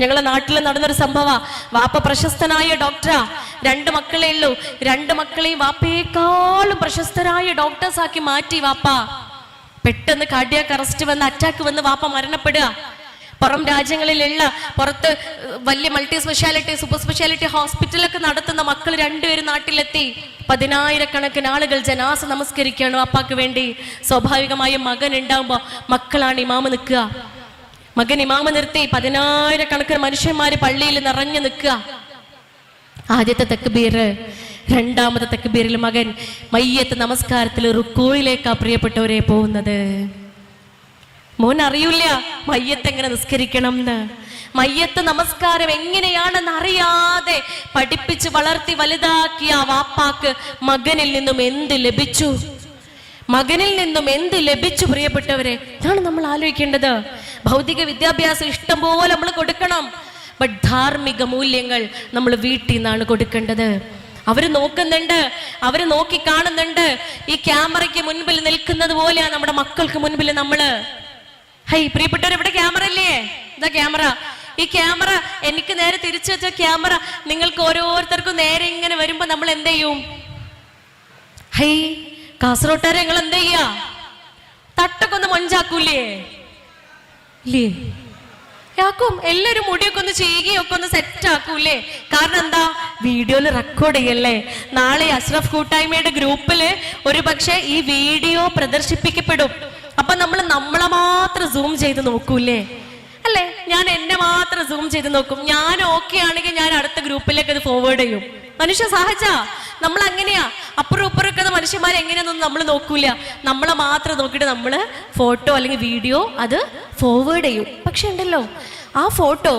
ഞങ്ങളെ നാട്ടിൽ നടന്നൊരു സംഭവ. വാപ്പ പ്രശസ്തനായ ഡോക്ടറാ. രണ്ട് മക്കളേ ഉള്ളൂ. രണ്ട് മക്കളെയും വാപ്പയേക്കാളും പ്രശസ്തരായ ഡോക്ടേഴ്സ് ആക്കി മാറ്റി വാപ്പ. പെട്ടെന്ന് കാർഡിയാക്ക് അറസ്റ്റ് വന്ന് അറ്റാക്ക് വന്ന് വാപ്പ മരണപ്പെടുക. പുറം രാജ്യങ്ങളിലുള്ള പുറത്ത് വലിയ മൾട്ടി സ്പെഷ്യാലിറ്റി സൂപ്പർ സ്പെഷ്യാലിറ്റി ഹോസ്പിറ്റലൊക്കെ നടത്തുന്ന മക്കൾ രണ്ടുപേരും നാട്ടിലെത്തി. പതിനായിരക്കണക്കിന് ആളുകൾ ജനാസ നമസ്കരിക്കുകയാണ് വാപ്പാക്ക് വേണ്ടി. സ്വാഭാവികമായും മകൻ ഉണ്ടാകുമ്പോ മക്കളാണ് ഇമാമ നിൽക്കുക. മകൻ ഇമാമ നിർത്തി പതിനായിരക്കണക്കിന് മനുഷ്യന്മാര് പള്ളിയിൽ നിറഞ്ഞു നിൽക്കുക. ആദ്യത്തെ തക്ബീർ രണ്ടാമത്തെ തക്ബീറിൽ മകൻ മയ്യത്ത് നമസ്കാരത്തിൽ റുക്കോയിലേക്കാ പ്രിയപ്പെട്ടവരെ പോകുന്നത്. മോൻ അറിയില്ല മയ്യത്ത് എങ്ങനെ നിസ്കരിക്കണം എന്ന്. മയ്യത്ത് നമസ്കാരം എങ്ങനെയാണെന്ന് അറിയാതെ പഠിപ്പിച്ച് വളർത്തി വലുതാക്കിയ ആ വാപ്പാക്ക് മകനിൽ നിന്നും എന്ത് ലഭിച്ചു? മകനിൽ നിന്നും എന്ത് ലഭിച്ചു പ്രിയപ്പെട്ടവരെ? ഇതാണ് നമ്മൾ ആലോചിക്കേണ്ടത്. ഭൗതിക വിദ്യാഭ്യാസം ഇഷ്ടം പോലെ നമ്മൾ കൊടുക്കണം. ബട്ട് ധാർമ്മിക മൂല്യങ്ങൾ നമ്മൾ വീട്ടിൽ നിന്നാണ് കൊടുക്കേണ്ടത്. അവർ നോക്കുന്നുണ്ട് അവർ നോക്കി കാണുന്നുണ്ട്. ഈ ക്യാമറയ്ക്ക് മുൻപിൽ നിൽക്കുന്നത് പോലെയാണ് നമ്മുടെ മക്കൾക്ക് മുൻപിൽ നമ്മൾ ഹൈ പ്രിയപ്പെട്ടവർ ഇവിടെ ക്യാമറ ഇല്ലേ? ഇതാ ക്യാമറ. ഈ ക്യാമറ എനിക്ക് നേരെ തിരിച്ചു വെച്ച ക്യാമറ നിങ്ങൾക്ക് ഓരോരുത്തർക്കും നേരെ ഇങ്ങനെ വരുമ്പോ നമ്മൾ എന്ത് ചെയ്യും? ഹൈ കാസർഗോട്ടുകാരെ നിങ്ങൾ എന്ത് ചെയ്യാ? തട്ടൊക്കെ ഒന്ന് മൊഞ്ചാക്കൂലേ? ഇല്ലേ? യാക്കും എല്ലാരും മുടിയൊക്കെ ഒന്ന് ചെയ്യുകയും ഒക്കെ ഒന്ന് സെറ്റ് ആക്കൂലേ കാരണം എന്താ? വീഡിയോയിൽ റെക്കോർഡ് ചെയ്യല്ലേ? നാളെ അഷ്റഫ് കൂട്ടായ്മയുടെ ഗ്രൂപ്പിൽ ഒരു ഈ വീഡിയോ പ്രദർശിപ്പിക്കപ്പെടും. അപ്പൊ നമ്മൾ നമ്മളെ മാത്രം സൂം ചെയ്ത് നോക്കൂലേ അല്ലേ? ഞാൻ എന്നെ മാത്രം സൂം ചെയ്ത് നോക്കും. ഞാൻ ഓക്കെ ആണെങ്കിൽ ഞാൻ അടുത്ത ഗ്രൂപ്പിലേക്ക് അത് ഫോർവേഡ് ചെയ്യും. മനുഷ്യ സഹജ. നമ്മൾ അങ്ങനെയാ. അപ്പുറം ഇപ്പുറം എങ്ങനെയാണെന്നൊന്നും നമ്മൾ നോക്കൂല. നമ്മളെ മാത്രം നോക്കിയിട്ട് നമ്മൾ ഫോട്ടോ അല്ലെങ്കിൽ വീഡിയോ അത് ഫോർവേഡ് ചെയ്യും. പക്ഷെ ഉണ്ടല്ലോ ആ ഫോട്ടോ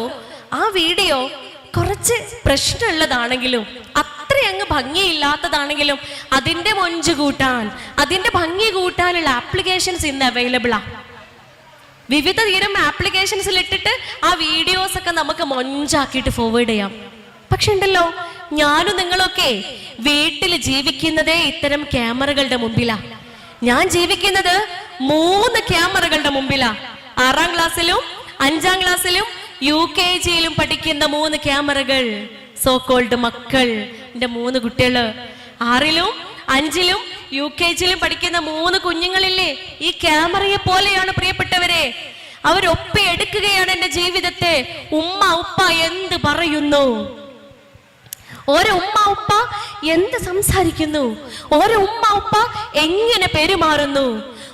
ആ വീഡിയോ കുറച്ച് പ്രശ്നമുള്ളതാണെങ്കിലും അത്ര അങ്ങ് ഭംഗിയില്ലാത്തതാണെങ്കിലും അതിന്റെ മൊഞ്ച് കൂട്ടാൻ അതിന്റെ ഭംഗി കൂട്ടാനുള്ള ആപ്ലിക്കേഷൻസ് ഇന്ന് അവൈലബിളാ വിവിധ തരം ആപ്ലിക്കേഷൻസിൽ ഇട്ടിട്ട് ആ വീഡിയോസ് ഒക്കെ നമുക്ക് മൊഞ്ചാക്കിയിട്ട് ഫോർവേഡ് ചെയ്യാം. പക്ഷെ ഉണ്ടല്ലോ ഞാനും നിങ്ങളൊക്കെ വീട്ടിൽ ജീവിക്കുന്നതേ ഇത്തരം ക്യാമറകളുടെ മുമ്പിലാ. ഞാൻ ജീവിക്കുന്നത് മൂന്ന് ക്യാമറകളുടെ മുമ്പിലാ. ആറാം ക്ലാസ്സിലും അഞ്ചാം ക്ലാസ്സിലും യു കെ ജിയിലും പഠിക്കുന്ന മൂന്ന് ക്യാമറകൾ സോ കോൾഡ് മക്കൾ. എന്റെ മൂന്ന് കുട്ടികൾ ആറിലും അഞ്ചിലും യു കെ ജിയിലും പഠിക്കുന്ന മൂന്ന് കുഞ്ഞുങ്ങളില്ലേ ഈ ക്യാമറയെ പോലെയാണ് പ്രിയപ്പെട്ടവരെ. അവരൊപ്പ എടുക്കുകയാണ് എന്റെ ജീവിതത്തെ. ഉമ്മ ഉപ്പ എന്ത് പറയുന്നു? ഓരോ ഉമ്മ ഉപ്പ എന്ത് സംസാരിക്കുന്നു? ഓരോ ഉമ്മ ഉപ്പ എങ്ങനെ പെരുമാറുന്നു?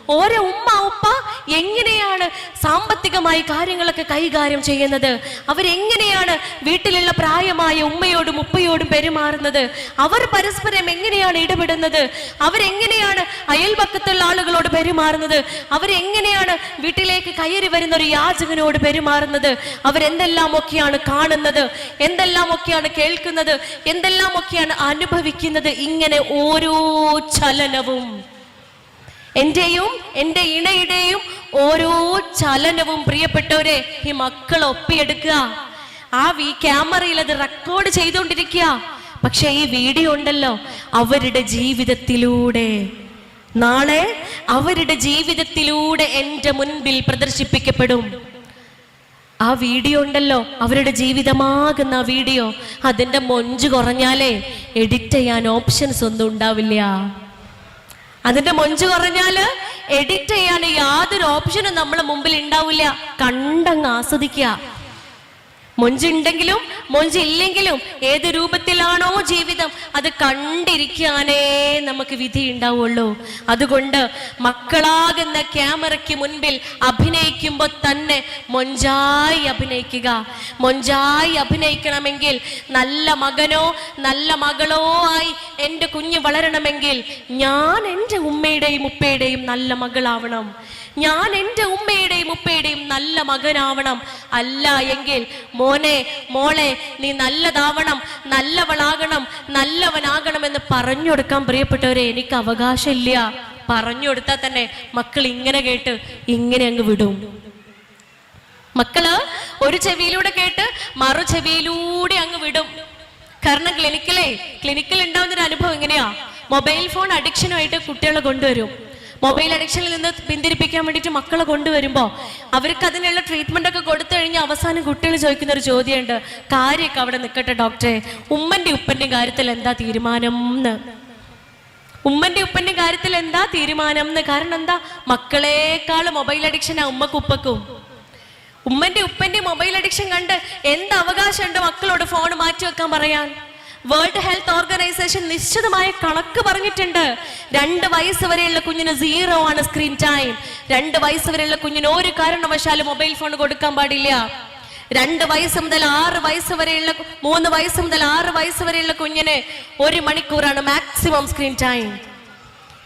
ഓരോ ഉമ്മ ഉപ്പ എങ്ങനെയാണ് സാമ്പത്തികമായി കാര്യങ്ങളൊക്കെ കൈകാര്യം ചെയ്യുന്നത്? അവരെങ്ങനെയാണ് വീട്ടിലുള്ള പ്രായമായ ഉമ്മയോടും ഉപ്പയോടും പെരുമാറുന്നത്? അവർ പരസ്പരം എങ്ങനെയാണ് ഇടപെടുന്നത്? അവരെങ്ങനെയാണ് അയൽപക്കത്തുള്ള ആളുകളോട് പെരുമാറുന്നത്? അവരെങ്ങനെയാണ് വീട്ടിലേക്ക് കയറി വരുന്ന ഒരു യാചകനോട് പെരുമാറുന്നത്? അവരെന്തെല്ലാമൊക്കെയാണ് കാണുന്നത്? എന്തെല്ലാമൊക്കെയാണ് കേൾക്കുന്നത്? എന്തെല്ലാമൊക്കെയാണ് അനുഭവിക്കുന്നത്? ഇങ്ങനെ ഓരോ ചലനവും. എന്റെയും എന്റെ ഇണയുടെയും ഓരോ ചലനവും പ്രിയപ്പെട്ടവരെ ഈ മക്കൾ ഒപ്പിയെടുക്കുക. ആ വി ക്യാമറയിൽ അത് റെക്കോർഡ് ചെയ്തുകൊണ്ടിരിക്കുക. പക്ഷെ ഈ വീഡിയോ ഉണ്ടല്ലോ അവരുടെ ജീവിതത്തിലൂടെ. നാളെ അവരുടെ ജീവിതത്തിലൂടെ എന്റെ മുൻപിൽ പ്രദർശിപ്പിക്കപ്പെടും. ആ വീഡിയോ ഉണ്ടല്ലോ അവരുടെ ജീവിതമാകുന്ന ആ വീഡിയോ. അതിന്റെ മൊഞ്ച് കുറഞ്ഞാലേ എഡിറ്റ് ചെയ്യാൻ ഓപ്ഷൻസ് ഒന്നും ഉണ്ടാവില്ല. അതിന്റെ മൊഞ്ച് കുറഞ്ഞാൽ എഡിറ്റ് ചെയ്യാൻ യാതൊരു ഓപ്ഷനും നമ്മളെ മുമ്പിൽ ഉണ്ടാവില്ല. കണ്ടങ്ങ് ആസ്വദിക്കുക. മൊഞ്ചുണ്ടെങ്കിലും മൊഞ്ചില്ലെങ്കിലും ഏത് രൂപത്തിലാണോ ജീവിതം അത് കണ്ടിരിക്കാനേ നമുക്ക് വിധി ഉണ്ടാവുള്ളൂ. അതുകൊണ്ട് മക്കളാകുന്ന ക്യാമറയ്ക്ക് മുൻപിൽ അഭിനയിക്കുമ്പോൾ തന്നെ മൊഞ്ചായി അഭിനയിക്കുക. മൊഞ്ചായി അഭിനയിക്കണമെങ്കിൽ നല്ല മകനോ നല്ല മകളോ ആയി എന്റെ കുഞ്ഞ് വളരണമെങ്കിൽ ഞാൻ എന്റെ ഉമ്മയുടെയും ഉപ്പയുടെയും നല്ല മകളാവണം. ഞാൻ എന്റെ ഉമ്മയുടെയും ഉപ്പയുടെയും നല്ല മകനാവണം. അല്ല എങ്കിൽ മോനെ മോളെ നീ നല്ലതാവണം നല്ലവളാകണം എന്ന് പറഞ്ഞു കൊടുക്കാൻ പ്രിയപ്പെട്ടവരെ എനിക്ക് അവകാശമില്ല. പറഞ്ഞു കൊടുത്താൽ തന്നെ മക്കൾ ഇങ്ങനെ കേട്ട് ഇങ്ങനെ അങ്ങ് വിടും. മക്കൾ ഒരു ചെവിയിലൂടെ കേട്ട് മറു ചെവിയിലൂടെ അങ്ങ് വിടും. കാരണം ക്ലിനിക്കിലെ ക്ലിനിക്കിൽ ഉണ്ടാവുന്ന ഒരു അനുഭവം എങ്ങനെയാ? മൊബൈൽ ഫോൺ അഡിക്ഷനുമായിട്ട് കുട്ടികളെ കൊണ്ടുവരും. മൊബൈൽ അഡിക്ഷനിൽ നിന്ന് പിന്തിരിപ്പിക്കാൻ വേണ്ടിയിട്ട് മക്കളെ കൊണ്ടുവരുമ്പോൾ അവർക്ക് അതിനുള്ള ട്രീറ്റ്മെന്റ് ഒക്കെ കൊടുത്തു കഴിഞ്ഞാൽ അവസാനം കുട്ടികൾ ചോദിക്കുന്ന ഒരു ചോദ്യമുണ്ട് കാര്യമൊക്കെ അവിടെ നിൽക്കട്ടെ ഡോക്ടറെ ഉമ്മന്റെ ഉപ്പന്റെ കാര്യത്തിൽ എന്താ തീരുമാനം എന്ന് ഉമ്മന്റെ ഉപ്പന്റെ കാര്യത്തിൽ എന്താ തീരുമാനം എന്ന് കാരണം എന്താ? മക്കളെക്കാൾ മൊബൈൽ അഡിക്ഷൻ ആ ഉമ്മക്കും ഉപ്പക്കും. ഉമ്മന്റെ ഉപ്പന്റെ മൊബൈൽ അഡിക്ഷൻ കണ്ട് എന്ത് അവകാശമുണ്ട് മക്കളോട് ഫോൺ മാറ്റി വെക്കാൻ പറയാൻ? വേൾഡ് ഹെൽത്ത് ഓർഗനൈസേഷൻ നിശ്ചിതമായ കണക്ക് പറഞ്ഞിട്ടുണ്ട്. രണ്ട് വയസ്സ് വരെയുള്ള കുഞ്ഞിന് സീറോ ആണ് സ്ക്രീൻ ടൈം രണ്ട് വയസ്സ് വരെയുള്ള കുഞ്ഞിന് ഒരു കാരണവശാലും മൊബൈൽ ഫോൺ കൊടുക്കാൻ പാടില്ല. രണ്ട് വയസ്സ് മുതൽ ആറ് വയസ്സ് വരെയുള്ള മൂന്ന് വയസ്സ് മുതൽ ആറ് വയസ്സ് വരെയുള്ള കുഞ്ഞിന് ഒരു മണിക്കൂറാണ് മാക്സിമം സ്ക്രീൻ ടൈം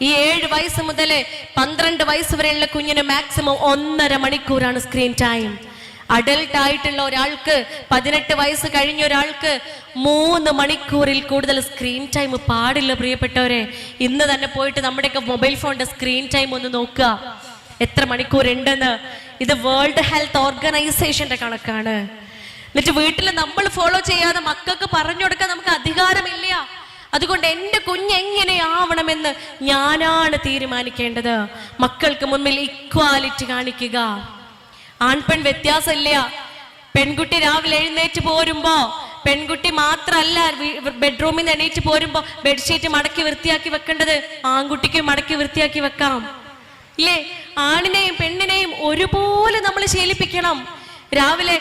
ഈ ഏഴ് വയസ്സ് മുതൽ പന്ത്രണ്ട് വയസ്സ് വരെയുള്ള കുഞ്ഞിന് മാക്സിമം ഒന്നര മണിക്കൂറാണ് സ്ക്രീൻ ടൈം അഡൽട്ട് ആയിട്ടുള്ള ഒരാൾക്ക് പതിനെട്ട് വയസ്സ് കഴിഞ്ഞ ഒരാൾക്ക് മൂന്ന് മണിക്കൂറിൽ കൂടുതൽ സ്ക്രീൻ ടൈം പാടില്ല പ്രിയപ്പെട്ടവരെ. ഇന്ന് തന്നെ പോയിട്ട് നമ്മുടെയൊക്കെ മൊബൈൽ ഫോണിന്റെ സ്ക്രീൻ ടൈം ഒന്ന് നോക്കുക. എത്ര മണിക്കൂർ ഉണ്ടെന്ന് ഇത് വേൾഡ് ഹെൽത്ത് ഓർഗനൈസേഷന്റെ കണക്കാണ്. എന്നിട്ട് വീട്ടിൽ നമ്മൾ ഫോളോ ചെയ്യാതെ മക്കൾക്ക് പറഞ്ഞു കൊടുക്കാൻ നമുക്ക് അധികാരമില്ല. അതുകൊണ്ട് എന്റെ കുഞ്ഞ് എങ്ങനെയാവണമെന്ന് ഞാനാണ് തീരുമാനിക്കേണ്ടത്. മക്കൾക്ക് മുന്നിൽ ഇക്വാലിറ്റി കാണിക്കുക. ആൺപെൺ വ്യത്യാസമില്ല. പെൺകുട്ടി രാവിലെ എഴുന്നേറ്റ് പോരുമ്പോ പെൺകുട്ടി മാത്രല്ല ബെഡ്റൂമിൽ നിന്ന് എണീറ്റ് പോരുമ്പോ ബെഡ്ഷീറ്റ് മടക്കി വൃത്തിയാക്കി വെക്കേണ്ടത് ആൺകുട്ടിക്കും മടക്കി വൃത്തിയാക്കി വെക്കാം ഇല്ലേ? ആണിനെയും പെണ്ണിനെയും ഒരുപോലെ നമ്മൾ ശീലിപ്പിക്കണം. രാവിലെ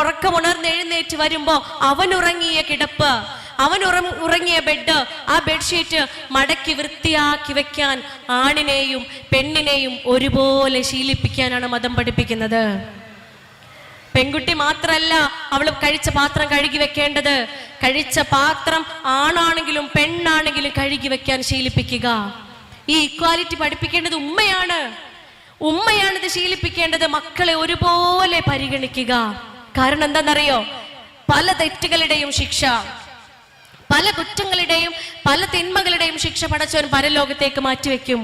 ഉറക്കം ഉണർന്ന് എഴുന്നേറ്റ് വരുമ്പോ അവൻ ഉറങ്ങിയ കിടപ്പ് അവൻ ഉറങ്ങിയ ബെഡ് ആ ബെഡ്ഷീറ്റ് മടക്കി വൃത്തിയാക്കി വെക്കാൻ ആണിനെയും പെണ്ണിനെയും ഒരുപോലെ ശീലിപ്പിക്കാനാണ് മതം പഠിപ്പിക്കുന്നത്. പെൺകുട്ടി മാത്രല്ല അവൾ കഴിച്ച പാത്രം കഴുകി വെക്കേണ്ടത്. കഴിച്ച പാത്രം ആണാണെങ്കിലും പെണ്ണാണെങ്കിലും കഴുകി വെക്കാൻ ശീലിപ്പിക്കുക. ഈ ഇക്വാലിറ്റി പഠിപ്പിക്കേണ്ടത് ഉമ്മയാണ്. ഉമ്മയാണിത് ശീലിപ്പിക്കേണ്ടത് മക്കളെ ഒരുപോലെ പരിഗണിക്കുക. കാരണം എന്താണെന്നറിയോ? പല തെറ്റുകളുടെയും ശിക്ഷ. പല കുറ്റങ്ങളുടെയും പല തിന്മകളുടെയും ശിക്ഷ പടച്ചവൻ പരലോകത്തേക്ക് മാറ്റിവെക്കും.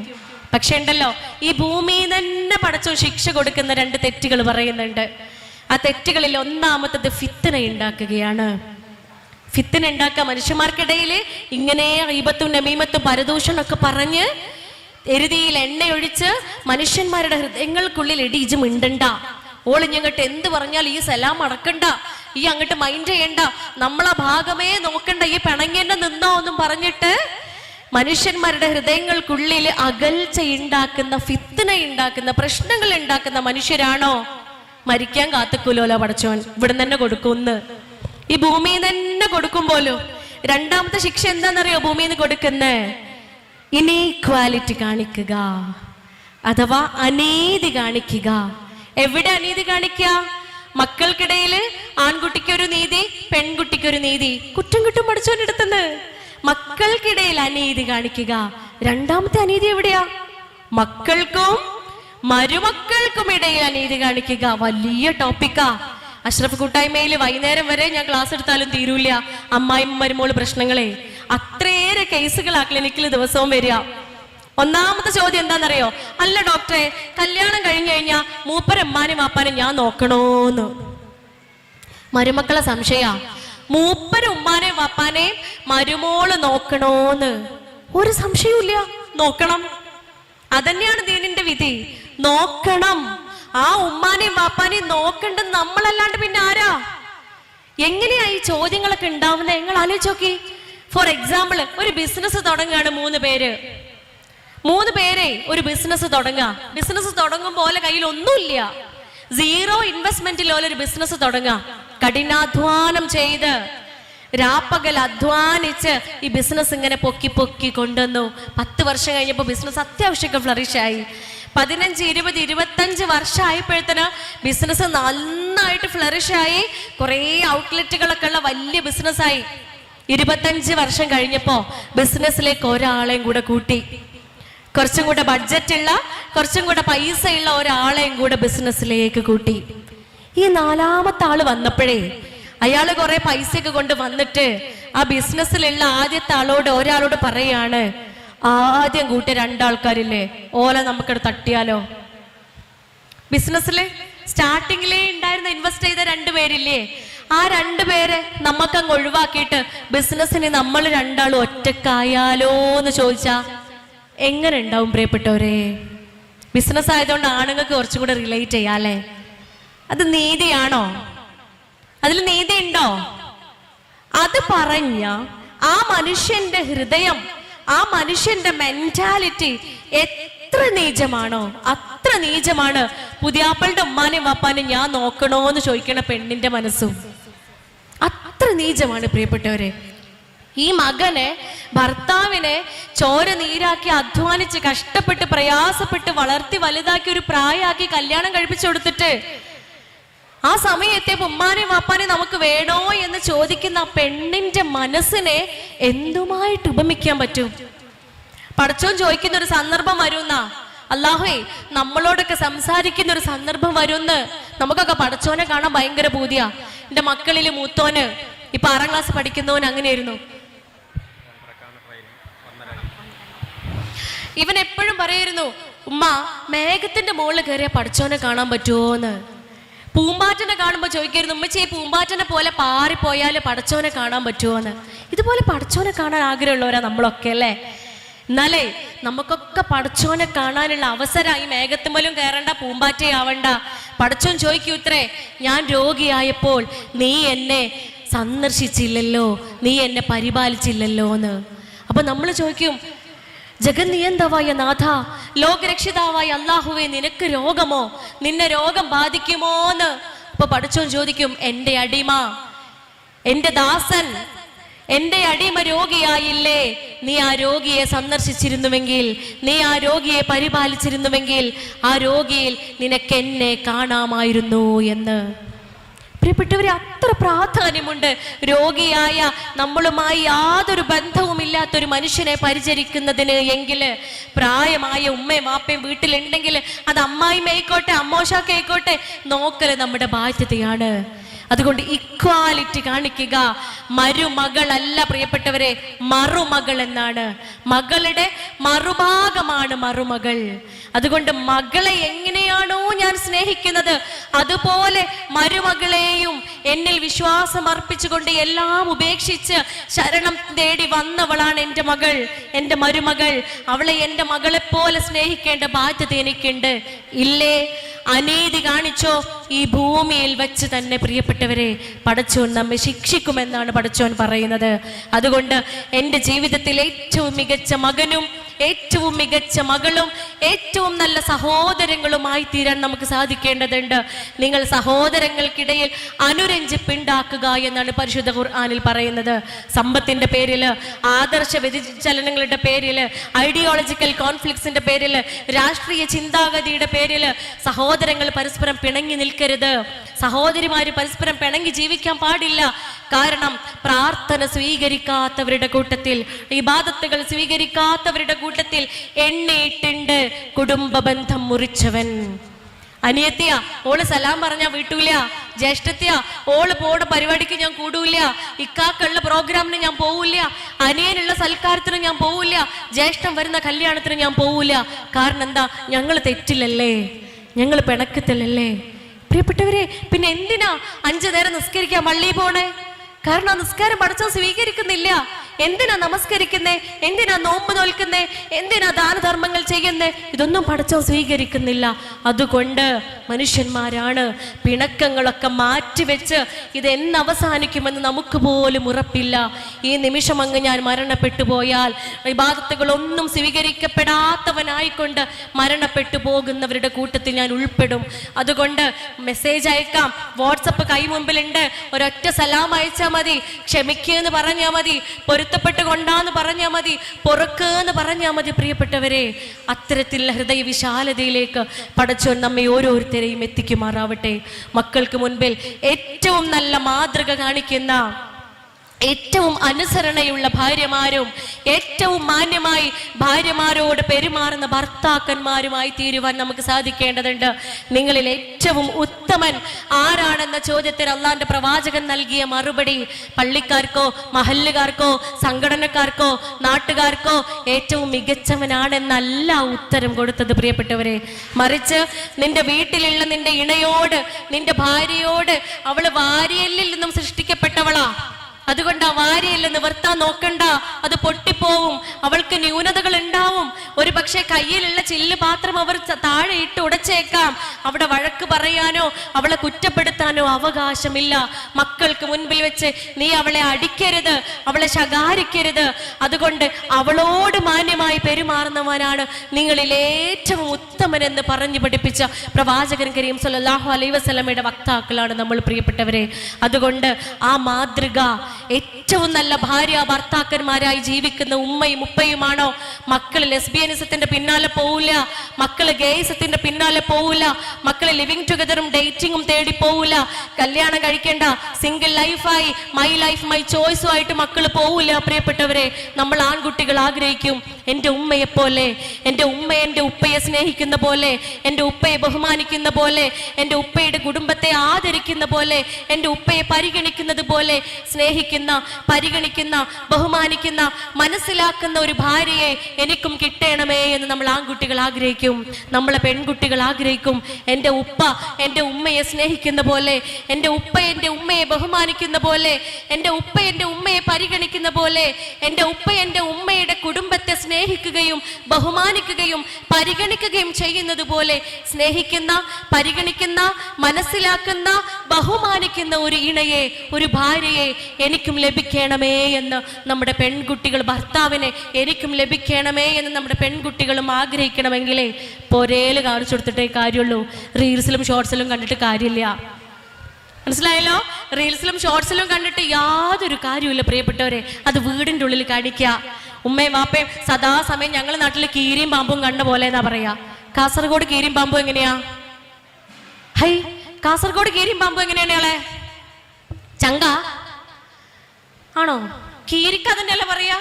പക്ഷെ ഉണ്ടല്ലോ ഈ ഭൂമിയിൽ തന്നെ പടച്ചു ശിക്ഷ കൊടുക്കുന്ന രണ്ട് തെറ്റുകൾ പറയുന്നുണ്ട്. ആ തെറ്റുകളിൽ ഒന്നാമത്തത് ഫിത്തന ഉണ്ടാക്കുകയാണ്. ഫിത്തന ഉണ്ടാക്കുക മനുഷ്യന്മാർക്കിടയിൽ ഇങ്ങനെ ഈപത്തും നമീമത്തും പരദൂഷണമൊക്കെ പറഞ്ഞ് എരുതിയിൽ എണ്ണയൊഴിച്ച് മനുഷ്യന്മാരുടെ ഹൃദയങ്ങൾക്കുള്ളിൽ ഇടി മിണ്ടണ്ട. ഓളിഞ്ഞങ്ങട്ട് എന്ത് പറഞ്ഞാൽ ഈ സലാം അടക്കണ്ട. ഈ അങ്ങോട്ട് മൈൻഡ് ചെയ്യണ്ട. നമ്മളെ ഭാഗമേ നോക്കണ്ട. ഈ പിണങ്ങേണ്ട നിന്നോ എന്നും പറഞ്ഞിട്ട് മനുഷ്യന്മാരുടെ ഹൃദയങ്ങൾക്കുള്ളിൽ അകൽച്ച ഉണ്ടാക്കുന്ന ഫിത്തന ഉണ്ടാക്കുന്ന പ്രശ്നങ്ങൾ ഉണ്ടാക്കുന്ന മനുഷ്യരാണോ? മരിക്കാൻ കാത്തുക്കൂലോലോ പടച്ചോൻ. ഇവിടെ തന്നെ കൊടുക്കുന്ന് ഈ ഭൂമിയിൽ തന്നെ കൊടുക്കും പോലും. രണ്ടാമത്തെ ശിക്ഷ എന്താണെന്നറിയോ ഭൂമിയിൽ നിന്ന് കൊടുക്കുന്നേ? ഇനീക്വാലിറ്റി കാണിക്കുക. അഥവാ അനീതി കാണിക്കുക. എവിടെ അനീതി കാണിക്കുക ആൺകുട്ടിക്ക് ഒരു നീതി പെൺകുട്ടിക്ക് ഒരു നീതി. കുറ്റം കിട്ടും പഠിച്ചോണ്ടെടുത്തുന്ന് മക്കൾക്കിടയിൽ അനീതി കാണിക്കുക. രണ്ടാമത്തെ അനീതി എവിടെയാ? മക്കൾക്കും മരുമക്കൾക്കും ഇടയിൽ അനീതി കാണിക്കുക. വലിയ ടോപ്പിക്കാ അഷ്റഫ് കൂട്ടായ്മയിൽ വൈകുന്നേരം വരെ ഞാൻ ക്ലാസ് എടുത്താലും തീരൂല അമ്മായിമ്മ മരുമോൾ പ്രശ്നങ്ങളെ. അത്രയേറെ കേസുകളാ ക്ലിനിക്കിൽ ദിവസവും വരിക. ഒന്നാമത്തെ ചോദ്യം എന്താണെന്നറിയോ? അല്ല ഡോക്ടറെ കല്യാണം കഴിഞ്ഞു കഴിഞ്ഞാൽ മൂപ്പരമ്മാനും വാപ്പാനും ഞാൻ നോക്കണോന്ന്. മരുമക്കളെ സംശയ. മൂപ്പര ഉമ്മാനെ വാപ്പാനെ മരുമോൾ നോക്കണോന്ന്. ഒരു സംശയവുമില്ല. നോക്കണം. അതന്നെയാണ് ദീനിന്റെ വിധി. നോക്കണം. ആ ഉമ്മാനെയും വാപ്പാനെയും നോക്കേണ്ടത് നമ്മളല്ലാണ്ട് പിന്നെ ആരാ? എങ്ങനെയാ ഈ ചോദ്യങ്ങളൊക്കെ ഉണ്ടാവുന്നത്? നിങ്ങൾ ആലോചിച്ച് നോക്കി. ഫോർ എക്സാമ്പിൾ ഒരു ബിസിനസ് തുടങ്ങുകയാണ് മൂന്ന് പേര്. മൂന്ന് പേരെ ഒരു ബിസിനസ് തുടങ്ങുക ബിസിനസ് തുടങ്ങും പോലെ കയ്യിൽ ഒന്നുമില്ല. സീറോ ഇൻവെസ്റ്റ്മെന്റിൽ ഒരു ബിസിനസ് തുടങ്ങുക കഠിനാധ്വാനം ചെയ്ത് രാപ്പകൽ അധ്വാനിച്ച് ഈ ബിസിനസ് ഇങ്ങനെ പൊക്കി പൊക്കി കൊണ്ടുവന്നു. പത്ത് വർഷം കഴിഞ്ഞപ്പോൾ ബിസിനസ് അത്യാവശ്യമൊക്കെ ഫ്ലറിഷ് ആയി. പതിനഞ്ച് ഇരുപത് ഇരുപത്തഞ്ച് വർഷമായപ്പോഴത്തേന് ബിസിനസ് നന്നായിട്ട് ഫ്ലറിഷ് ആയി. കുറേ ഔട്ട്ലെറ്റുകളൊക്കെ ഉള്ള വലിയ ബിസിനസ്സായി ഇരുപത്തഞ്ച് വർഷം കഴിഞ്ഞപ്പോൾ ബിസിനസ്സിലേക്ക് ഒരാളെയും കൂടെ കൂട്ടി. കുറച്ചും കൂടെ ബഡ്ജറ്റ് ഉള്ള കുറച്ചും കൂടെ പൈസ ഉള്ള ഒരാളെയും കൂടെ ബിസിനസ്സിലേക്ക് കൂട്ടി. ഈ നാലാമത്തെ ആൾ വന്നപ്പോഴേ അയാൾ കുറെ പൈസയൊക്കെ കൊണ്ട് വന്നിട്ട് ആ ബിസിനസ്സിലുള്ള ആദ്യത്തെ ആളോട് ഒരാളോട് പറയാണ് ആദ്യം കൂട്ടിയ രണ്ടാൾക്കാരില്ലേ ഓല നമുക്കത് തട്ടിയാലോ? ബിസിനസ്സിൽ സ്റ്റാർട്ടിങ്ങിലേ ഉണ്ടായിരുന്ന ഇൻവെസ്റ്റ് ചെയ്ത രണ്ടുപേരില്ലേ ആ രണ്ടുപേരെ നമുക്കങ്ങ് ഒഴിവാക്കിയിട്ട് ബിസിനസ്സിന് നമ്മൾ രണ്ടാളും ഒറ്റക്കായാലോ എന്ന് ചോദിച്ചാ എങ്ങനെ ഉണ്ടാവും പ്രിയപ്പെട്ടവരെ? ബിസിനസ് ആയതുകൊണ്ട് ആണുങ്ങൾക്ക് കുറച്ചും കൂടെ റിലേറ്റ് ചെയ്യാം അത് നീതിയാണോ? അതിൽ നീതി ഉണ്ടോ? അത് പറഞ്ഞ ആ മനുഷ്യന്റെ ഹൃദയം ആ മനുഷ്യന്റെ മെന്റാലിറ്റി എത്ര നീചമാണോ? അത്ര നീചമാണ്. പുതിയാപ്പളുടെ ഉമ്മാനും വാപ്പാനെയും ഞാൻ നോക്കണോ എന്ന് ചോദിക്കണ പെണ്ണിന്റെ മനസ്സും. അത്ര നീചമാണ് പ്രിയപ്പെട്ടവരെ. ഈ മകനെ ഭർത്താവിനെ ചോര നീരാക്കി അധ്വാനിച്ച് കഷ്ടപ്പെട്ട് പ്രയാസപ്പെട്ട് വളർത്തി വലുതാക്കി ഒരു പ്രായമാക്കി കല്യാണം കഴിപ്പിച്ചു കൊടുത്തിട്ട് ആ സമയത്തെ ഉമ്മാനെ വാപ്പാനെ നമുക്ക് വേണോ എന്ന് ചോദിക്കുന്ന ആ പെണ്ണിന്റെ മനസ്സിനെ എന്തുമായിട്ട് ഉപമിക്കാൻ പറ്റും? പടച്ചോൻ ചോദിക്കുന്ന ഒരു സന്ദർഭം വരുന്ന? അല്ലാഹുവേ നമ്മളോടൊക്കെ സംസാരിക്കുന്ന ഒരു സന്ദർഭം വരുന്ന്. നമുക്കൊക്കെ പഠിച്ചോനെ കാണാൻ ഭയങ്കര പൂതിയാ. എന്റെ മക്കളിൽ മൂത്തോന് ഇപ്പൊ ആറാം ക്ലാസ് പഠിക്കുന്നവൻ അങ്ങനെയായിരുന്നു. ഇവൻ എപ്പോഴും പറയായിരുന്നു ഉമ്മ മേഘത്തിന്റെ മുകളിൽ കയറിയ പഠിച്ചോനെ കാണാൻ പറ്റുമോന്ന് പൂമ്പാറ്റനെ കാണുമ്പോൾ ചോദിക്കായിരുന്നു ഉമ്മച്ചി ഈ പൂമ്പാറ്റനെ പോലെ പാറിപ്പോയാൽ പടച്ചോനെ കാണാൻ പറ്റുമോ എന്ന് ഇതുപോലെ പടച്ചോനെ കാണാൻ ആഗ്രഹമുള്ളവരാ നമ്മളൊക്കെ അല്ലേ? എന്നാലേ നമുക്കൊക്കെ പടച്ചോനെ കാണാനുള്ള അവസരം ഈ മേഘത്തുമ്പലും കയറണ്ട പൂമ്പാറ്റയാവണ്ട. പടച്ചോൻ ചോദിക്കൂ ഇത്രേ ഞാൻ രോഗിയായപ്പോൾ നീ എന്നെ സന്ദർശിച്ചില്ലല്ലോ നീ എന്നെ പരിപാലിച്ചില്ലല്ലോ എന്ന് അപ്പൊ നമ്മൾ ചോദിക്കും ജഗന്നിയന്തവായ നാഥ ലോകരക്ഷിതാവായ അള്ളാഹുവെ നിനക്ക് രോഗമോ? നിന്നെ രോഗം ബാധിക്കുമോന്ന്? എന്ന് അപ്പൊ പഠിച്ചോൻ ചോദിക്കും എന്റെ അടിമ എന്റെ ദാസൻ എന്റെ അടിമ രോഗിയായില്ലേ? നീ ആ രോഗിയെ സന്ദർശിച്ചിരുന്നുവെങ്കിൽ നീ ആ രോഗിയെ പരിപാലിച്ചിരുന്നുവെങ്കിൽ ആ രോഗിയിൽ നിനക്ക് എന്നെ കാണാമായിരുന്നു എന്ന്. പ്രിയപ്പെട്ടവരെ അത്ര പ്രാധാന്യമുണ്ട് രോഗിയായ നമ്മളുമായി യാതൊരു ബന്ധവുമില്ലാത്ത ഒരു മനുഷ്യനെ പരിചരിക്കുന്നതിന്. എങ്കിൽ പ്രായമായ ഉമ്മയും മാപ്പയും വീട്ടിലുണ്ടെങ്കിൽ അത് അമ്മായിമ്മയായിക്കോട്ടെ അമ്മോശാക്കയായിക്കോട്ടെ നോക്കൽ നമ്മുടെ ബാധ്യതയാണ്. അതുകൊണ്ട് ഇക്വാലിറ്റി കാണിക്കുക. മരുമകളല്ല പ്രിയപ്പെട്ടവരെ മറുമകൾ എന്നാണ്. മകളുടെ മറുഭാഗമാണ് മറുമകൾ. അതുകൊണ്ട് മകളെ എങ്ങനെയാണോ ഞാൻ സ്നേഹിക്കുന്നത് അതുപോലെ മരുമകളെയും എന്നിൽ വിശ്വാസം അർപ്പിച്ചുകൊണ്ട് എല്ലാം ഉപേക്ഷിച്ച് ശരണം തേടി വന്നവളാണ് എന്റെ മകൾ എന്റെ മരുമകൾ. അവളെ എന്റെ മകളെപ്പോലെ പോലെ സ്നേഹിക്കേണ്ട ബാധ്യത എനിക്കുണ്ട്. ഇല്ലേ? അനീതി കാണിച്ചോ? ഈ ഭൂമിയിൽ വെച്ച് തന്നെ പ്രിയപ്പെട്ടവരെ പടച്ചോൻ നമ്മെ ശിക്ഷിക്കുമെന്നാണ് പടച്ചോൻ പറയുന്നത്. അതുകൊണ്ട് എന്റെ ജീവിതത്തിൽ ഏറ്റവും മികച്ച മകനും ഏറ്റവും മികച്ച മകളും ഏറ്റവും നല്ല സഹോദരങ്ങളുമായി തീരാൻ നമുക്ക് സാധിക്കേണ്ടതുണ്ട്. നിങ്ങൾ സഹോദരങ്ങൾക്കിടയിൽ അനുരഞ്ജിപ്പുണ്ടാക്കുക എന്നാണ് പരിശുദ്ധ ഖുർആാനിൽ പറയുന്നത്. സമ്പത്തിന്റെ പേരിൽ ആദർശ വ്യതിചലനങ്ങളുടെ പേരിൽ ഐഡിയോളജിക്കൽ കോൺഫ്ലിക്ട്സിന്റെ പേരിൽ രാഷ്ട്രീയ ചിന്താഗതിയുടെ പേരിൽ സഹോദരങ്ങൾ പരസ്പരം പിണങ്ങി നിൽക്കരുത്. സഹോദരിമാര് പരസ്പരം പിണങ്ങി ജീവിക്കാൻ പാടില്ല. കാരണം പ്രാർത്ഥന സ്വീകരിക്കാത്തവരുടെ കൂട്ടത്തിൽ ഇബാദത്തുകൾ സ്വീകരിക്കാത്തവരുടെ കൂട്ടത്തിൽ എണ്ണയിട്ടുണ്ട് കുടുംബ ബന്ധം മുറിച്ചവൻ. അനിയത്തിയ ഓൾ സലാം പറഞ്ഞാ വീട്ടൂല. ജ്യേഷ്ഠത്തിയ ഓൾ പോണ പരിപാടിക്ക് ഞാൻ കൂടൂല. ഇക്കാക്കുള്ള പ്രോഗ്രാമിന് ഞാൻ പോവില്ല അനിയനുള്ള സൽക്കാരത്തിന് ഞാൻ പോവില്ല ജ്യേഷ്ഠം വരുന്ന കല്യാണത്തിന് ഞാൻ പോവില്ല കാരണം എന്താ? ഞങ്ങൾ തെറ്റില്ലല്ലേ ഞങ്ങൾ പിണക്കത്തില്ലല്ലേ പ്രിയപ്പെട്ടവരെ പിന്നെ എന്തിനാ അഞ്ചു നേരം നിസ്കരിക്കാൻ പള്ളിയിൽ പോണേ? കാരണം നിസ്കാരം പഠിച്ചോ സ്വീകരിക്കുന്നില്ല. എന്തിനാ നമസ്കരിക്കുന്നേ? എന്തിനാ നോമ്പ് നോൽക്കുന്നേ? എന്തിനാ ദാനധർമ്മങ്ങൾ ചെയ്യുന്നേ? ഇതൊന്നും പഠിച്ചോ സ്വീകരിക്കുന്നില്ല. അതുകൊണ്ട് മനുഷ്യന്മാരാണ് പിണക്കങ്ങളൊക്കെ മാറ്റിവെച്ച് ഇത് എന്നവസാനിക്കുമെന്ന് നമുക്ക് പോലും ഉറപ്പില്ല. ഈ നിമിഷം അങ്ങ് ഞാൻ മരണപ്പെട്ടു പോയാൽ വിവാദത്തുകളൊന്നും സ്വീകരിക്കപ്പെടാത്തവനായിക്കൊണ്ട് മരണപ്പെട്ടു പോകുന്നവരുടെ കൂട്ടത്തിൽ ഞാൻ ഉൾപ്പെടും. അതുകൊണ്ട് മെസ്സേജ് അയക്കാം. വാട്സപ്പ് കൈ മുമ്പിലുണ്ട് ഒരൊറ്റ സലാം അയച്ചാൽ മതി. ക്ഷമിക്കുക എന്ന് പറഞ്ഞാൽ മതി. പൊരുത്തപ്പെട്ട് കൊണ്ടാന്ന് പറഞ്ഞാൽ മതി. പൊറുക്ക് എന്ന് പറഞ്ഞാൽ മതി പ്രിയപ്പെട്ടവരെ. അത്തരത്തിലുള്ള ഹൃദയ വിശാലതയിലേക്ക് പടച്ചോൻ നമ്മെ ഓരോരുത്തരെയും എത്തിക്കുമാറാവട്ടെ. മക്കൾക്ക് മുൻപിൽ ഏറ്റവും നല്ല മാതൃക കാണിക്കുന്ന ഏറ്റവും അനുസരണയുള്ള ഭാര്യമാരും ഏറ്റവും മാന്യമായി ഭാര്യമാരോട് പെരുമാറുന്ന ഭർത്താക്കന്മാരുമായി തീരുവാൻ നമുക്ക് സാധിക്കേണ്ടതുണ്ട്. നിങ്ങളിൽ ഏറ്റവും ഉത്തമൻ ആരാണെന്ന ചോദ്യത്തിൽ അള്ളാന്റെ പ്രവാചകൻ നൽകിയ മറുപടി പള്ളിക്കാർക്കോ മഹല്ലുകാർക്കോ സംഘടനക്കാർക്കോ നാട്ടുകാർക്കോ ഏറ്റവും മികച്ചവനാണെന്നല്ല ഉത്തരം കൊടുത്തത് പ്രിയപ്പെട്ടവരെ. മറിച്ച് നിന്റെ വീട്ടിലുള്ള നിന്റെ ഇണയോട് നിന്റെ ഭാര്യയോട് അവൾ വാരിയല്ലിൽ നിന്നും സൃഷ്ടിക്കപ്പെട്ടവളാ. അതുകൊണ്ട് ആ വാരിയല്ല നിവർത്താൻ നോക്കണ്ട. അത് പൊട്ടിപ്പോവും. അവൾക്ക് ന്യൂനതകൾ ഉണ്ടാവും. ഒരു പക്ഷേ കയ്യിലുള്ള ചില്ല് പാത്രം അവർ താഴെ ഇട്ട് ഉടച്ചേക്കാം. അവിടെ വഴക്ക് പറയാനോ അവളെ കുറ്റപ്പെടുത്താനോ അവകാശമില്ല. മക്കൾക്ക് മുൻപിൽ വെച്ച് നീ അവളെ അടിക്കരുത് അവളെ ശകാരിക്കരുത്. അതുകൊണ്ട് അവളോട് മാന്യമായി പെരുമാറുന്നവനാണ് നിങ്ങളിൽ ഏറ്റവും ഉത്തമൻ എന്ന് പറഞ്ഞു പഠിപ്പിച്ച പ്രവാചകൻ കരീം സല്ലാഹു അലൈഹി വസല്ലമയുടെ വക്താക്കളാണ് നമ്മൾ പ്രിയപ്പെട്ടവരെ. അതുകൊണ്ട് ആ മാതൃക ഏറ്റവും നല്ല ഭാര്യ ഭർത്താക്കന്മാരായി ജീവിക്കുന്ന ഉമ്മയും ഉപ്പയുമാണോ? മക്കൾ ലെസ്ബിയനിസത്തിന്റെ പിന്നാലെ പോവില്ല. മക്കൾ ഗേയിസത്തിന്റെ പിന്നാലെ പോവില്ല. മക്കൾ ലിവിങ് ടുഗദറും ഡേറ്റിങ്ങും തേടി പോവില്ല. കല്യാണം കഴിക്കേണ്ട സിംഗിൾ ലൈഫായി മൈ ലൈഫ് മൈ ചോയ്സും ആയിട്ട് മക്കൾ പോവില്ല. പ്രിയപ്പെട്ടവരെ നമ്മൾ ആൺകുട്ടികൾ ആഗ്രഹിക്കും എന്റെ ഉമ്മയെ പോലെ എന്റെ ഉമ്മ എന്റെ ഉപ്പയെ സ്നേഹിക്കുന്ന പോലെ എന്റെ ഉപ്പയെ ബഹുമാനിക്കുന്ന പോലെ എന്റെ ഉപ്പയുടെ കുടുംബത്തെ ആദരിക്കുന്ന പോലെ എന്റെ ഉപ്പയെ പരിഗണിക്കുന്നത് പോലെ സ്നേഹിക്കുന്ന പരിഗണിക്കുന്ന ബഹുമാനിക്കുന്ന മനസ്സിലാക്കുന്ന ഒരു ഭാര്യയെ എനിക്കും കിട്ടണമേ എന്ന് നമ്മൾ ആൺകുട്ടികൾ ആഗ്രഹിക്കും. നമ്മളെ പെൺകുട്ടികൾ ആഗ്രഹിക്കും. എന്റെ ഉപ്പ എന്റെ ഉമ്മയെ സ്നേഹിക്കുന്ന പോലെ എന്റെ ഉപ്പ എന്റെ ഉമ്മയെ ബഹുമാനിക്കുന്ന പോലെ എന്റെ ഉപ്പ എന്റെ ഉമ്മയെ പരിഗണിക്കുന്ന പോലെ എന്റെ ഉപ്പ എന്റെ ഉമ്മയുടെ കുടുംബത്തെ സ്നേഹിക്കുകയും ബഹുമാനിക്കുകയും പരിഗണിക്കുകയും ചെയ്യുന്നത് പോലെ സ്നേഹിക്കുന്ന പരിഗണിക്കുന്ന മനസ്സിലാക്കുന്ന ബഹുമാനിക്കുന്ന ഒരു ഇണയെ ഒരു ഭാര്യയെ എനിക്കും ലഭിക്കണമേ എന്ന് നമ്മുടെ പെൺകുട്ടികൾ ഭർത്താവിനെ എനിക്കും ലഭിക്കണമേ എന്ന് നമ്മുടെ പെൺകുട്ടികളും ആഗ്രഹിക്കണമെങ്കിലേ പൊരേൽ കാണിച്ചു കൊടുത്തിട്ടേ കാര്യമുള്ളൂ. റീൽസിലും ഷോർട്സിലും കണ്ടിട്ട് കാര്യമില്ല. മനസ്സിലായല്ലോ? റീൽസിലും ഷോർട്സിലും കണ്ടിട്ട് യാതൊരു കാര്യമില്ല പ്രിയപ്പെട്ടവരെ. അത് വീടിന്റെ ഉള്ളിൽ കാണിക്കുക. ഉമ്മയും വാപ്പയും സദാസമയം ഞങ്ങൾ നാട്ടിൽ കീരിയും പാമ്പും കണ്ട പോലെ എന്നാ പറയാ. കാസർഗോഡ് കീരിയും പാമ്പും എങ്ങനെയാ? ഹൈ കാസർഗോഡ് കീരിയും പാമ്പും എങ്ങനെയാണ് ചങ്ക? ആണോ? കീരിക്ക് അതന്നെയല്ലേ പറയാ?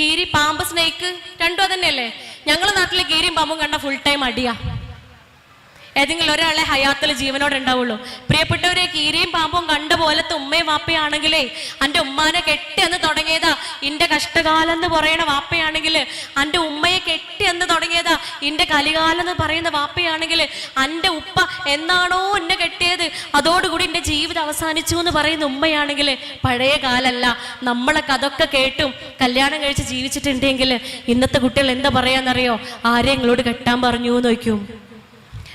കീരി പാമ്പ് സ്നേക്ക് രണ്ടും അതന്നെയല്ലേ? ഞങ്ങളെ നാട്ടിലെ കീരിയും പാമ്പും കണ്ട ഫുൾ ടൈം അടിയാ. ഏതെങ്കിലും ഒരാളെ ഹയാത്തിൽ ജീവനോടെ ഉണ്ടാവുള്ളൂ പ്രിയപ്പെട്ടവരെ കീരിയും പാമ്പും കണ്ട പോലത്തെ ഉമ്മയും വാപ്പയാണെങ്കിലേ എന്റെ ഉമ്മാനെ കെട്ടി എന്ന് തുടങ്ങിയതാ ഇന്റെ കഷ്ടകാലം എന്ന് പറയണ വാപ്പയാണെങ്കിൽ എന്റെ ഉമ്മയെ കെട്ടി എന്ന് തുടങ്ങിയതാ ഇന്റെ കലികാലം എന്ന് പറയുന്ന വാപ്പയാണെങ്കിൽ എന്റെ ഉപ്പ എന്നാണോ എന്നെ കെട്ടിയത്? അതോടുകൂടി എന്റെ ജീവിതം അവസാനിച്ചു എന്ന് പറയുന്ന ഉമ്മയാണെങ്കിൽ പഴയ കാലല്ല. നമ്മളെ കഥൊക്കെ കേട്ടും കല്യാണം കഴിച്ച് ജീവിച്ചിട്ടുണ്ടെങ്കിൽ ഇന്നത്തെ കുട്ടികൾ എന്താ പറയാന്നറിയോ? ആരെങ്ങളോട് കെട്ടാൻ പറഞ്ഞു നോക്കും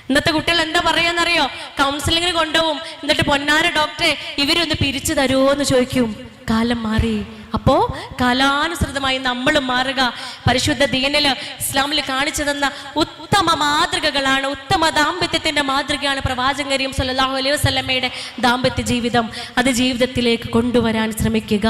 ഇന്നത്തെ കുട്ടികൾ എന്താ പറയാന്നറിയോ? കൗൺസിലിങ്ങിന് കൊണ്ടുപോകും. എന്നിട്ട് പൊന്നാര ഡോക്ടറെ ഇവരൊന്ന് പിരിച്ചു തരുമോ എന്ന് ചോദിക്കും. കാലം മാറി. അപ്പോ കാലാനുസൃതമായി നമ്മൾ മാറുക. പരിശുദ്ധ ദീനിൽ ഇസ്ലാമിൽ കാണിച്ചു തന്ന ഉത്തമ മാതൃകകളാണ് ഉത്തമ ദാമ്പത്യത്തിന്റെ മാതൃകയാണ് പ്രവാചകരിയും സല്ലാഹു അലൈഹി വസല്ലമയുടെ ദാമ്പത്യ ജീവിതം. അത് ജീവിതത്തിലേക്ക് കൊണ്ടുവരാൻ ശ്രമിക്കുക.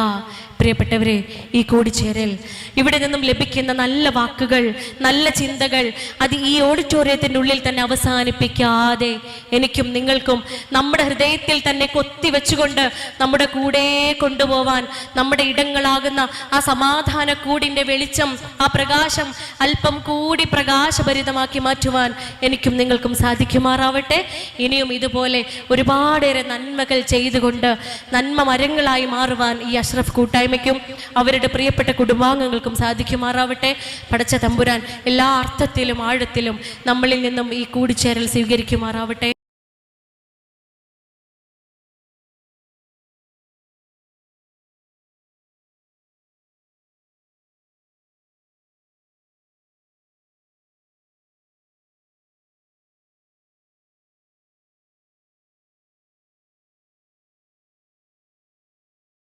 പ്രിയപ്പെട്ടവരെ ഈ കൂടിച്ചേരൽ. ഇവിടെ നിന്നും ലഭിക്കുന്ന നല്ല വാക്കുകൾ നല്ല ചിന്തകൾ അത് ഈ ഓഡിറ്റോറിയത്തിന്റെ ഉള്ളിൽ തന്നെ അവസാനിപ്പിക്കാതെ എനിക്കും നിങ്ങൾക്കും നമ്മുടെ ഹൃദയത്തിൽ തന്നെ കൊത്തി വെച്ചുകൊണ്ട് നമ്മുടെ കൂടെ കൊണ്ടുപോവാൻ നമ്മുടെ ഇടങ്ങളാകുന്ന ആ സമാധാന കൂടിന്റെ വെളിച്ചം ആ പ്രകാശം അല്പം കൂടി പ്രകാശഭരിതമാക്കി മാറ്റുവാൻ എനിക്കും നിങ്ങൾക്കും സാധിക്കുമാറാവട്ടെ. ഇനിയും ഇതുപോലെ ഒരുപാടേറെ നന്മകൾ ചെയ്തുകൊണ്ട് നന്മ മരങ്ങളായി മാറുവാൻ ഈ അഷ്റഫ് കൂട്ടായ്മയ്ക്കും അവരുടെ പ്രിയപ്പെട്ട കുടുംബാംഗങ്ങൾക്കും സാധിക്കുമാറാവട്ടെ. പടച്ച തമ്പുരാൻ എല്ലാ അർത്ഥത്തിലും ആഴത്തിലും നമ്മളിൽ നിന്നും ഈ കൂടിച്ചേരൽ സ്വീകരിക്കുമാറാവട്ടെ.